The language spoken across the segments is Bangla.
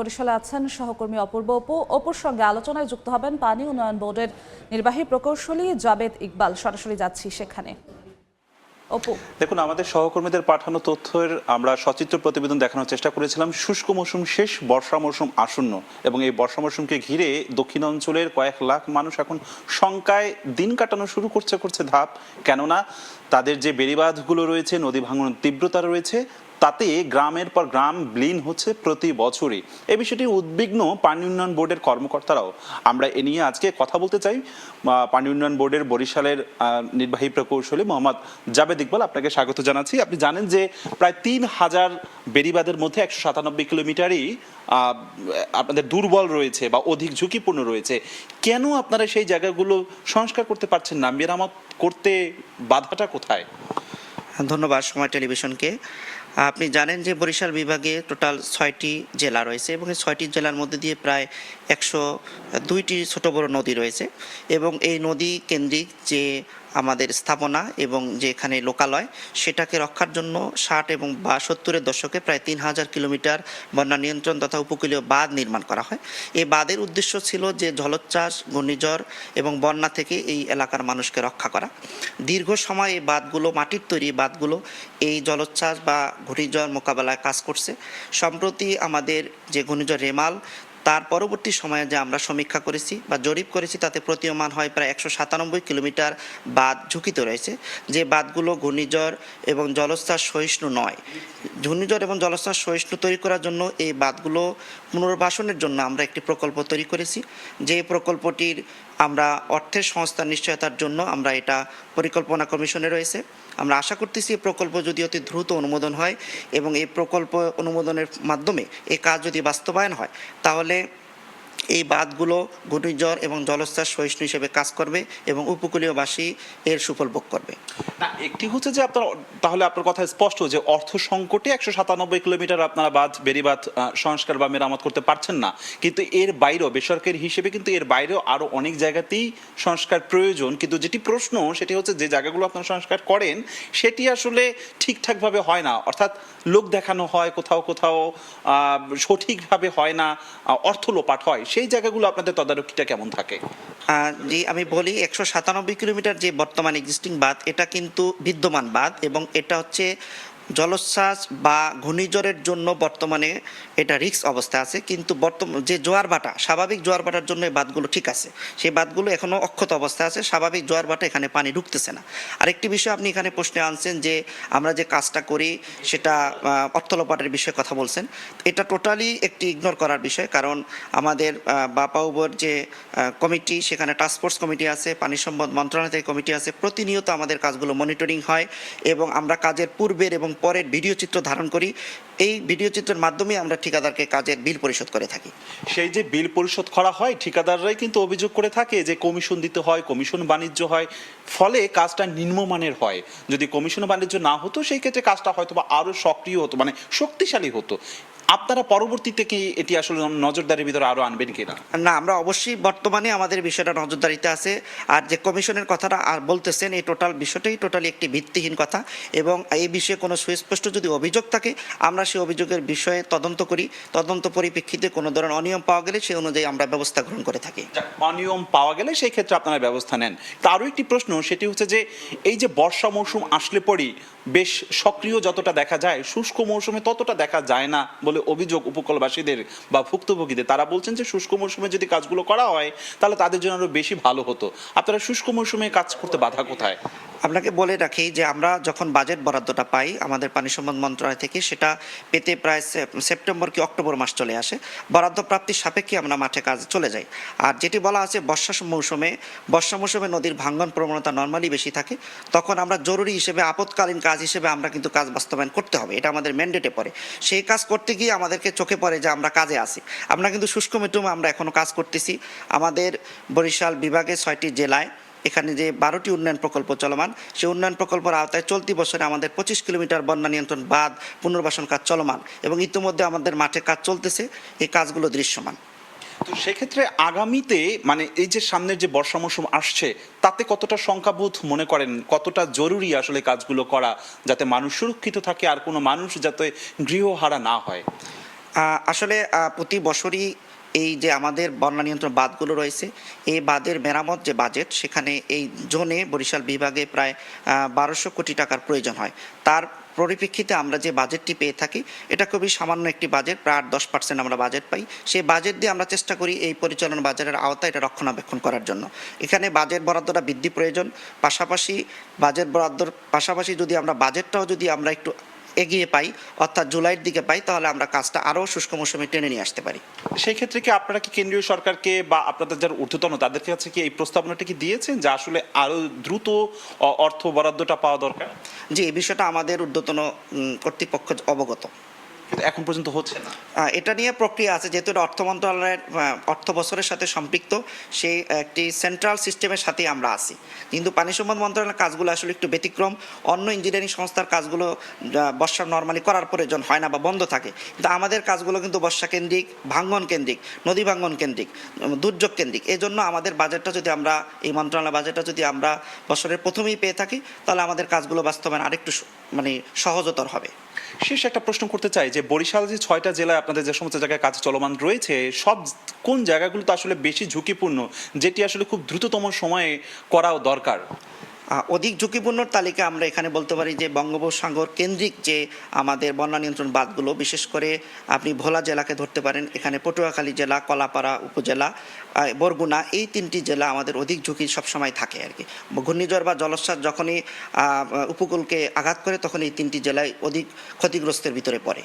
বরিশালে আছেন সহকর্মী অপূর্ব অপু। অপুর সঙ্গে আলোচনায় যুক্ত হবেন পানি উন্নয়ন বোর্ডের নির্বাহী প্রকৌশলী জাবেদ ইকবাল। সরাসরি যাচ্ছি সেখানে। দেখুন, আমাদের সহকর্মীদের পাঠানো তথ্যের আমরা সচিত্র প্রতিবেদন দেখানোর চেষ্টা করেছিলাম। শুষ্ক মৌসুম শেষ, বর্ষা মৌসুম আসন্ন। এবং এই বর্ষা মৌসুমকে ঘিরে দক্ষিণ অঞ্চলের কয়েক লাখ মানুষ এখন শঙ্কায় দিন কাটানো শুরু করছে করছে ধাপ। কেননা, তাদের যে বেড়িবাঁধগুলো রয়েছে, নদী ভাঙনের তীব্রতা রয়েছে তাতে গ্রামের পর গ্রাম বিলীন হচ্ছে প্রতি বছরই। এ বিষয়টি উদ্বিগ্ন পানি উন্নয়ন বোর্ডের কর্মকর্তারাও। আমরা এ নিয়ে আজকে কথা বলতে চাই পানি উন্নয়ন বোর্ডের বরিশালের নির্বাহী প্রকৌশলী মোহাম্মদ জাবেদ ইকবাল। আপনাকে স্বাগত জানাচ্ছি। আপনি জানেন যে প্রায় তিন হাজার বেড়িবাঁধের মধ্যে একশো সাতানব্বই কিলোমিটারই আপনাদের দুর্বল রয়েছে বা অধিক ঝুঁকিপূর্ণ রয়েছে। কেন আপনারা সেই জায়গাগুলো সংস্কার করতে পারছেন না? মেরামত করতে বাধাটা কোথায়? ধন্যবাদ সময় টেলিভিশনকে। আপনি জানেন যে বরিশাল বিভাগে টোটাল ছয়টি জেলা রয়েছে এবং এই ছয়টি জেলার মধ্যে দিয়ে প্রায় একশো দুইটি ছোটো বড় নদী রয়েছে এবং এই নদী কেন্দ্রিক যে আমাদের স্থাপনা এবং যে এখানে লোকালয়, সেটাকে রক্ষার জন্য ষাট এবং বা সত্তরের দশকে প্রায় তিন হাজার কিলোমিটার বন্যা নিয়ন্ত্রণ তথা উপকূলীয় বাঁধ নির্মাণ করা হয়। এই বাঁধের উদ্দেশ্য ছিল যে জলোচ্ছ্বাস, ঘূর্ণিঝড় এবং বন্যা থেকে এই এলাকার মানুষকে রক্ষা করা। দীর্ঘ সময় এই বাঁধগুলো, মাটির তৈরি বাঁধগুলো এই জলোচ্ছ্বাস বা ঘূর্ণিঝড় মোকাবেলায় কাজ করছে। সম্প্রতি আমাদের যে ঘূর্ণিঝড় রেমাল তার পরবর্তী সময়ে যে আমরা সমীক্ষা করেছি বা জরিপ করেছি, তাতে প্রতীয়মান হয় প্রায় একশো সাতানব্বই কিলোমিটার বাঁধ ঝুঁকিতে রয়েছে, যে বাঁধগুলো ঘূর্ণিঝড় এবং জলস্থার সহিষ্ণু নয়। ঘূর্ণিঝড় এবং জলস্থার সহিষ্ণু তৈরি করার জন্য এই বাঁধগুলো পুনর্বাসনের জন্য আমরা একটি প্রকল্প তৈরি করেছি। যে প্রকল্পটির আমরা অর্থের সংস্থার নিশ্চয়তার জন্য আমরা এটা পরিকল্পনা কমিশনে রয়েছে। আমরা আশা করতেছি এই প্রকল্প যদি অতি দ্রুত অনুমোদন হয় এবং এই প্রকল্প অনুমোদনের মাধ্যমে এ কাজ যদি বাস্তবায়ন হয়, তাহলে এই বাঁধগুলো ঘূর্ণিঝড় এবং জলোচ্ছ্বাস সহিষ্ণু হিসেবে কাজ করবে এবং উপকূলীয়বাসী এর সুফল ভোগ করবে। না, একটি হচ্ছে যে আপনার, তাহলে আপনার কথা স্পষ্ট যে অর্থ সংকটে একশো সাতানব্বই কিলোমিটার আপনারা বাঁধ, বেড়িবাঁধ সংস্কার বা মেরামত করতে পারছেন না। কিন্তু এর বাইরেও, বেসরকারি হিসেবে কিন্তু এর বাইরেও আরও অনেক জায়গাতেই সংস্কার প্রয়োজন। কিন্তু যেটি প্রশ্ন, সেটি হচ্ছে যে জায়গাগুলো আপনারা সংস্কার করেন, সেটি আসলে ঠিকঠাকভাবে হয় না। অর্থাৎ লোক দেখানো হয় কোথাও কোথাও সঠিকভাবে হয় না অর্থ লোপাট হয়। সেই জায়গাগুলো আপনাদের তদারকিটা কেমন থাকে? জি, আমি বলি একশো সাতানব্বই কিলোমিটার যে বর্তমান এক্সিস্টিং বাঁধ, এটা কিন্তু বিদ্যমান বাঁধ এবং এটা হচ্ছে জলোচ্ছ্বাস বা ঘূর্ণিঝড়ের জন্য বর্তমানে এটা রিস্ক অবস্থা আছে। কিন্তু বর্তমান যে জোয়ার ভাটা, স্বাভাবিক জোয়ার ভাটার জন্য এই বাঁধগুলো ঠিক আছে। সেই বাঁধগুলো এখনও অক্ষত অবস্থায় আছে, স্বাভাবিক জোয়ার ভাটা এখানে পানি ঢুকতেছে না। আরেকটি বিষয় আপনি এখানে প্রশ্নে আনছেন যে আমরা যে কাজটা করি, সেটা অর্থলোপাটের বিষয়ে কথা বলছেন। এটা টোটালি একটি ইগনোর করার বিষয়, কারণ আমাদের বাপা উবর যে কমিটি, সেখানে টাস্কফোর্স কমিটি আছে, পানি সম্পদ মন্ত্রণালয় কমিটি আছে। প্রতিনিয়ত আমাদের কাজগুলো মনিটরিং হয় এবং আমরা কাজের পূর্বের এবং পরের ভিডিও চিত্র ধারণ করি। এই ভিডিও চিত্রের মাধ্যমে আমরা ঠিকাদারকে কাজের বিল পরিশোধ করে থাকি। সেই যে বিল পরিশোধ করা হয়, ঠিকাদাররাই কিন্তু অভিযোগ করে থাকে যে কমিশন দিতে হয়, কমিশন বাণিজ্য হয়। ফলে কাজটা নিম্নমানের হয়। যদি কমিশন বাণিজ্য না হতো, সেই ক্ষেত্রে কাজটা হয়তো বা আরও সক্রিয় হতো মানে শক্তিশালী হতো। আপনারা পরবর্তীতে কি এটি আসলে নজরদারির ভিতরে আরও আনবেন কিনা? না আমরা অবশ্যই বর্তমানে আমাদের বিষয়টা নজরদারিতে আছে। আর যে কমিশনের কথাটা আর বলতেছেন এই টোটাল বিষয়টাই টোটালি একটি ভিত্তিহীন কথা এবং এই বিষয়ে কোনো সুস্পষ্ট যদি অভিযোগ থাকে আমরা সেই অভিযোগের বিষয়ে তদন্ত করি। তদন্ত পরিপ্রেক্ষিতে কোনো ধরনের অনিয়ম পাওয়া গেলে সেই অনুযায়ী আমরা ব্যবস্থা গ্রহণ করে থাকি। অনিয়ম পাওয়া গেলে সেই ক্ষেত্রে আপনারা ব্যবস্থা নেন। তা আরও একটি প্রশ্ন সেটি হচ্ছে যে এই যে বর্ষা মৌসুম আসলে পরই বেশ সক্রিয় যতটা দেখা যায়, শুষ্ক মৌসুমে ততটা দেখা যায় না বলে অভিযোগ উপকূলবাসীদের বা ভুক্তভোগীদের। তারা বলছেন যে, শুষ্ক মৌসুমে যদি কাজগুলো করা হয়, তাহলে তাদের জন্য আরও বেশি ভালো হতো। আপনারা শুষ্ক মৌসুমে কাজ করতে বাধা কোথায়? আপনাকে বলে রাখি যে আমরা যখন বাজেট বরাদ্দটা পাই আমাদের পানি সম্পদ মন্ত্রণালয় থেকে, সেটা পেতে প্রায় সেপ- সেপ্টেম্বর কি অক্টোবর মাস চলে আসে, বরাদ্দ প্রাপ্তির সাপেক্ষে আমরা মাঠে কাজ, চলে যাই। আর যেটি বলা আছে বর্ষা মৌসুমে বর্ষা মৌসুমে নদীর ভাঙ্গন প্রবণতা নর্মালি বেশি থাকে, তখন আমরা জরুরি হিসেবে, আপৎকালীন কাজ হিসেবে আমরা কিন্তু কাজ বাস্তবায়ন করতে হবে, এটা আমাদের ম্যান্ডেটে পড়ে। সেই কাজ করতে গিয়ে আমাদেরকে চোখে পড়ে যে আমরা কাজে আসি আমরা কিন্তু শুষ্ক মৌসুমে আমরা এখনও কাজ করতেছি। আমাদের বরিশাল বিভাগে ছয়টি জেলায় এখানে যে বারোটি উন্নয়ন প্রকল্প চলমান সেই উন্নয়ন প্রকল্পের আওতায় চলতি বছরে আমাদের পঁচিশ কিলোমিটার বন্যা নিয়ন্ত্রণ বাঁধ পুনর্বাসন কাজ চলমান এবং ইতিমধ্যে আমাদের মাঠে কাজ চলতেছে এই কাজগুলো দৃশ্যমান। তো সেক্ষেত্রে আগামীতে মানে এই যে সামনের যে বর্ষা মৌসুম আসছে তাতে কতটা সংখ্যাবোধ মনে করেন? কতটা জরুরি আসলে কাজগুলো করা যাতে মানুষ সুরক্ষিত থাকে আর কোনো মানুষ যাতে গৃহহারা না হয়? আসলে প্রতি বছরই এই যে আমাদের বন্যা নিয়ন্ত্রণ বাঁধগুলো রয়েছে, এই বাঁধের মেরামত যে বাজেট, সেখানে এই জোনে বরিশাল বিভাগে প্রায় বারোশো কোটি টাকার প্রয়োজন হয়। তার পরিপ্রেক্ষিতে আমরা যে বাজেটটি পেয়ে থাকি, এটা খুবই সামান্য একটি বাজেট, প্রায় আট দশ পার্সেন্ট আমরা বাজেট পাই। সেই বাজেট দিয়ে আমরা চেষ্টা করি এই পরিচালনা বাজারের আওতায় এটা রক্ষণাবেক্ষণ করার জন্য। এখানে বাজেট বরাদ্দটা বৃদ্ধি প্রয়োজন। পাশাপাশি বাজেট বরাদ্দর, পাশাপাশি যদি আমরা বাজেটটাও যদি আমরা একটু এগিয়ে পাই অর্থাৎ জুলাইয়ের দিকে পাই তাহলে আমরা কাজটা আরও শুষ্ক মৌসুমে টেনে নিয়ে আসতে পারি। সেই ক্ষেত্রে কি আপনারা কি কেন্দ্রীয় সরকারকে বা আপনাদের যারা ঊর্ধ্বতন তাদের কাছে কি এই প্রস্তাবনাটা কি দিয়েছেন যা আসলে আরও দ্রুত অর্থ বরাদ্দটা পাওয়া দরকার? জি এই বিষয়টা আমাদের ঊর্ধ্বতন কর্তৃপক্ষ অবগত। কিন্তু এখন পর্যন্ত হচ্ছে না। এটা নিয়ে প্রক্রিয়া আছে, যেহেতু এটা অর্থ মন্ত্রণালয়ের অর্থ বছরের সাথে সম্পৃক্ত, সেই একটি সেন্ট্রাল সিস্টেমের সাথে আমরা আছি। কিন্তু পানি সম্পদ মন্ত্রণালয়ের কাজগুলো আসলে একটু ব্যতিক্রম, অন্য ইঞ্জিনিয়ারিং সংস্থার কাজগুলো বর্ষা নর্মালি করার প্রয়োজন হয় না বা বন্ধ থাকে। কিন্তু আমাদের কাজগুলো কিন্তু বর্ষা কেন্দ্রিক, ভাঙ্গন কেন্দ্রিক, নদী ভাঙ্গন কেন্দ্রিক দুর্যোগ কেন্দ্রিক। এই জন্য আমাদের বাজেটটা যদি আমরা, এই মন্ত্রণালয় বাজেটটা যদি আমরা বছরের প্রথমেই পেয়ে থাকি, তাহলে আমাদের কাজগুলো বাস্তবায়ন আরেকটু মানে সহজতর হবে। শেষ একটা প্রশ্ন করতে চাই যে বরিশাল যে ছয়টা জেলায় আপনাদের যে সমস্ত জায়গায় কাজ চলমান রয়েছে, সব কোন জায়গাগুলো তো আসলে বেশি ঝুঁকিপূর্ণ, যেটি আসলে খুব দ্রুততম সময়ে করাও দরকার? অধিক ঝুঁকিপূর্ণ তালিকা আমরা এখানে বলতে পারি যে বঙ্গোপসাগর কেন্দ্রিক যে আমাদের বন্যা নিয়ন্ত্রণ বাঁধগুলো, বিশেষ করে আপনি ভোলা জেলাকে ধরতে পারেন, এখানে পটুয়াখালী জেলা, কলাপাড়া উপজেলা বরগুনা, এই তিনটি জেলা আমাদের অধিক ঝুঁকি সবসময় থাকে আর কি। ঘূর্ণিঝড় বা জলোচ্ছ্বাস যখনই উপকূলকে আঘাত করে তখন এই তিনটি জেলায় অধিক ক্ষতিগ্রস্তের ভিতরে পড়ে।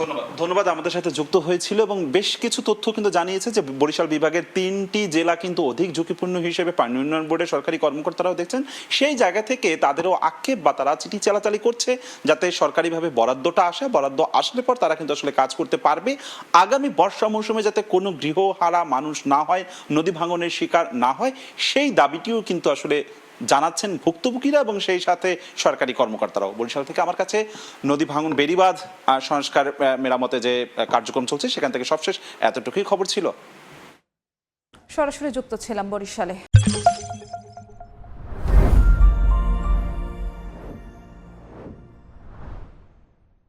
ধন্যবাদ। ধন্যবাদ, আমাদের সাথে যুক্ত হয়েছিল এবং বেশ কিছু তথ্য কিন্তু জানিয়েছে যে বরিশাল বিভাগের তিনটি জেলা কিন্তু অধিক ঝুঁকিপূর্ণ হিসেবে পানি উন্নয়ন বোর্ডের সরকারি কর্মকর্তারাও দেখছেন। সেই জায়গা থেকে তাদেরও আক্ষেপ বা তারা চিঠি চালাচালি করছে যাতে সরকারিভাবে বরাদ্দটা আসে। বরাদ্দ আসলে পর তারা কিন্তু আসলে কাজ করতে পারবে। আগামী বর্ষা মৌসুমে যাতে কোনো গৃহহারা মানুষ না হয়, নদী ভাঙনের শিকার না হয়, সেই দাবিটিও কিন্তু আসলে জানাচ্ছেন ভুক্তভোগীরা এবং সেই সাথে সরকারি কর্মকর্তারাও। বরিশাল থেকে আমার কাছে নদী ভাঙন বেড়িবাঁধ আহ, সংস্কার মেরামতে যে কার্যক্রম চলছে সেখান থেকে সবশেষ এতটুকুই খবর ছিল। সরাসরি যুক্ত ছিলাম বরিশালে।